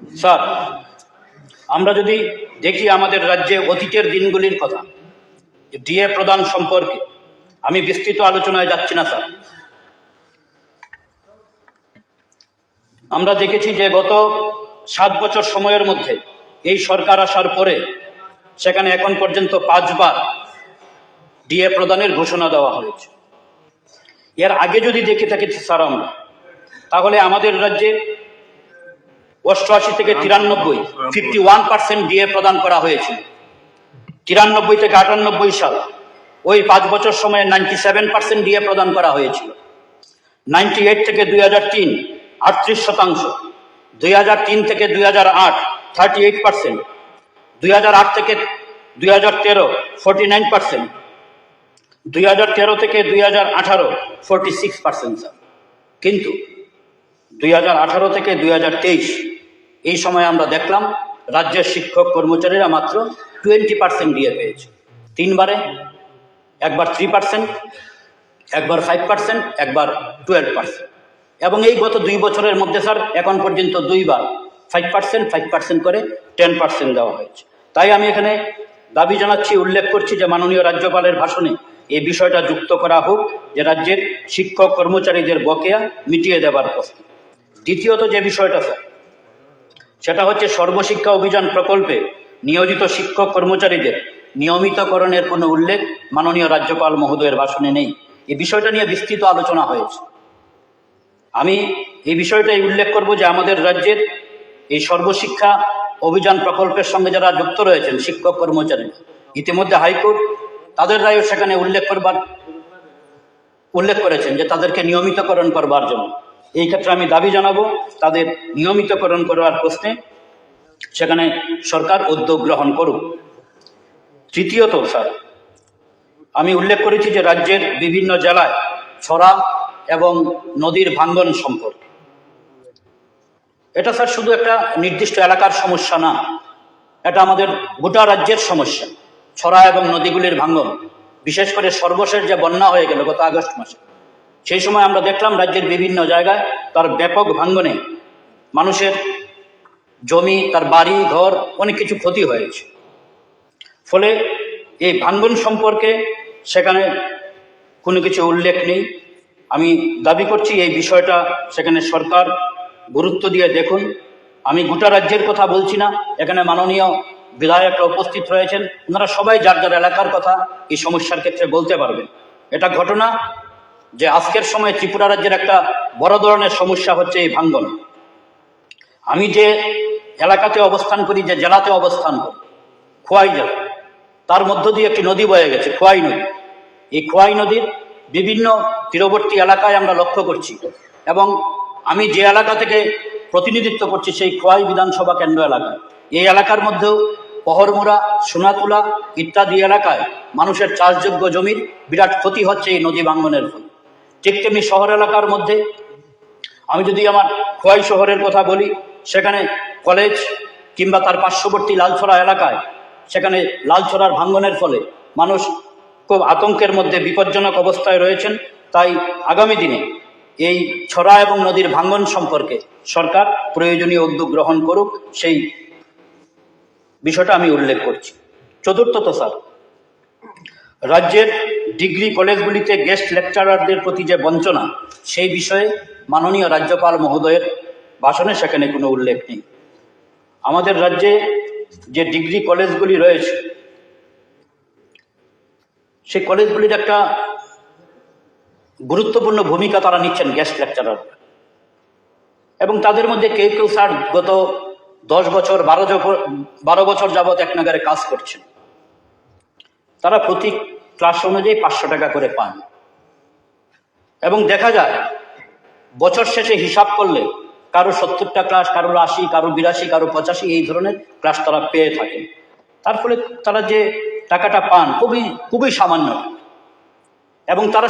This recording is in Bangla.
স্যার, আমরা যদি দেখি আমাদের রাজ্যে অতীতের দিনগুলির কথা ডিএ প্রদান সম্পর্কে, আমি বিস্তৃত আলোচনায় যাচ্ছি না, স্যার। আমরা দেখেছি যে গত সাত বছর সময়ের মধ্যে এই সরকার আসার পরে, সেখানে এখন পর্যন্ত পাঁচবার ডিএ প্রদানের ঘোষণা দেওয়া হয়েছে। এর আগে যদি দেখে থাকি, স্যার, আমরা, তাহলে আমাদের রাজ্যে অষ্টআশি থেকে তিরানব্বই ফিফটি ওয়ান পার্সেন্ট ডিএ প্রদান করা হয়েছিল। তিরানব্বই থেকে আটানব্বই সাল, ওই পাঁচ বছর সময়ে নাইনটি সেভেন পার্সেন্ট ডিএ প্রদান করা হয়েছিল। নাইনটি এইট থেকে দুই হাজার তিন, আটত্রিশ শতাংশ, দুই হাজার তিন থেকে দুই হাজার আট থার্টি এইট পার্সেন্ট দুই হাজার আট থেকে দুই হাজার তেরো ফোরটি নাইন পার্সেন্ট দুই হাজার তেরো থেকে দুই হাজার আঠারো ফোরটি সিক্স পার্সেন্ট কিন্তু দুই হাজার আঠারো থেকে দুই হাজার তেইশ। এই সময় আমরা দেখলাম, রাজ্যের শিক্ষক কর্মচারীরা মাত্র টোয়েন্টি পার্সেন্ট দিয়ে পেয়েছে। তিনবারে, একবার থ্রি পার্সেন্ট, একবার ফাইভ পার্সেন্ট, একবার টুয়েলভ পার্সেন্ট। এবং এই গত দুই বছরের মধ্যে, স্যার, এখন পর্যন্ত দুইবার ফাইভ পার্সেন্ট ফাইভ পার্সেন্ট করে টেন পার্সেন্ট দেওয়া হয়েছে। তাই আমি এখানে দাবি জানাচ্ছি, উল্লেখ করছি যে মাননীয় রাজ্যপালের ভাষণে এই বিষয়টা যুক্ত করা হোক, যে রাজ্যের শিক্ষক কর্মচারীদের বকেয়া মিটিয়ে দেবার প্রশ্ন দ্বিতীয়ত যে বিষয়টা স্যার, সেটা হচ্ছে সর্বশিক্ষা অভিযান প্রকল্পে নিয়োজিত শিক্ষক কর্মচারীদের নিয়মিতকরণের কোনো উল্লেখ মাননীয় রাজ্যপাল মহোদয়ের ভাষণে নেই। এই বিষয়টা নিয়ে বিস্তৃত আলোচনা হয়েছে। আমি এই বিষয়টাই উল্লেখ করব যে আমাদের রাজ্যের এই সর্বশিক্ষা অভিযান প্রকল্পের সঙ্গে যারা যুক্ত রয়েছেন শিক্ষক কর্মচারী ইতিমধ্যে হাইকোর্ট তাদের রায়ও সেখানে উল্লেখ করবার, উল্লেখ করেছেন যে তাদেরকে নিয়মিতকরণ করবার জন্য। এই ক্ষেত্রে আমি দাবি জানাব তাদের নিয়মিতকরণ করার প্রশ্নে, সেখানে সরকার উদ্যোগ গ্রহণ করুক। তৃতীয়ত, স্যার, আমি উল্লেখ করেছি যে রাজ্যের বিভিন্ন জেলায় ছড়া এবং নদীর ভাঙ্গন সম্পর্কে। এটা, স্যার, শুধু একটা নির্দিষ্ট এলাকার সমস্যা না, এটা আমাদের গোটা রাজ্যের সমস্যা, ছড়া এবং নদীগুলির ভাঙ্গন। বিশেষ করে সর্বশেষ যে বন্যা হয়ে গেল গত আগস্ট মাসে। সেই সময় আমরা দেখলাম রাজ্যের বিভিন্ন জায়গায় তার ব্যাপক ভাঙ্গনে মানুষের জমি, তার বাড়ি, ঘর অনেক কিছু ক্ষতি হয়েছে। ফলে এই ভাঙ্গন সম্পর্কে সেখানে কোনো কিছু উল্লেখ নেই। আমি দাবি করছি এই বিষয়টা সেখানে সরকার গুরুত্ব দিয়ে দেখুন। আমি গোটা রাজ্যের কথা বলছি না, এখানে মাননীয় বিধায়করা উপস্থিত রয়েছেন। ওনারা সবাই যার যার এলাকার কথা এই সমস্যার ক্ষেত্রে বলতে পারবেন। এটা ঘটনা যে আজকের সময় ত্রিপুরা রাজ্যের একটা বড় ধরনের সমস্যা হচ্ছে এই ভাঙ্গন। আমি যে এলাকাতে অবস্থান করি, যে জেলাতে অবস্থান করি, খোয়াই জেলা, তার মধ্য দিয়ে একটি নদী বয়ে গেছে, খোয়াই নদী। এই খোয়াই নদীর বিভিন্ন তীরবর্তী এলাকায় আমরা লক্ষ্য করছি এবং আমি যে এলাকা থেকে প্রতিনিধিত্ব করছি সেই খোয়াই বিধানসভা কেন্দ্র এলাকায়। এই এলাকার মধ্যেও পহরমোড়া, সোনাতুলা ইত্যাদি এলাকায় মানুষের চাষযোগ্য জমির বিরাট ক্ষতি হচ্ছে এই নদী ভাঙ্গনের ফলে। ঠিক তেমনি শহর এলাকার মধ্যে। আমি যদি আমার খোয়াই শহরের কথা বলি, সেখানে কলেজ কিংবা তার পার্শ্ববর্তী লালছড়া এলাকায়, সেখানে লালছড়ার ভাঙ্গনের ফলে মানুষ খুব আতঙ্কের মধ্যে বিপজ্জনক অবস্থায় রয়েছেন। তাই আগামী দিনে এই ছড়া এবং নদীর ভাঙ্গন সম্পর্কে সরকার প্রয়োজনীয় উদ্যোগ গ্রহণ করুক, সেই বিষয়টা আমি উল্লেখ করছি। চতুর্থত স্যার, রাজ্যের ডিগ্রি কলেজগুলিতে গেস্ট লেকচারারদের প্রতি যে বঞ্চনা, সেই বিষয়ে মাননীয় রাজ্যপাল মহোদয়ের ভাষণে সেখানে কোনো উল্লেখ নেই। আমাদের রাজ্যে যে ডিগ্রি কলেজগুলি রয়েছে, সেই কলেজগুলির একটা গুরুত্বপূর্ণ ভূমিকা তারা নিচ্ছেন গেস্ট লেকচারার। এবং তাদের মধ্যে কেউ কেউ স্যার গত দশ বছর, বারো বারো বছর যাবৎ এক নাগারে কাজ করছেন। তারা প্রতি ক্লাস অনুযায়ী পাঁচশো টাকা করে পান। এবং দেখা যায়, বছর শেষে হিসাব করলে কারও সত্তরটা ক্লাস কারও আশি, কারও বিরাশি, কারও পঁচাশি, এই ধরনের ক্লাস তারা পেয়ে থাকে। তার ফলে তারা যে টাকাটা পান খুবই খুবই সামান্য। এবং তারা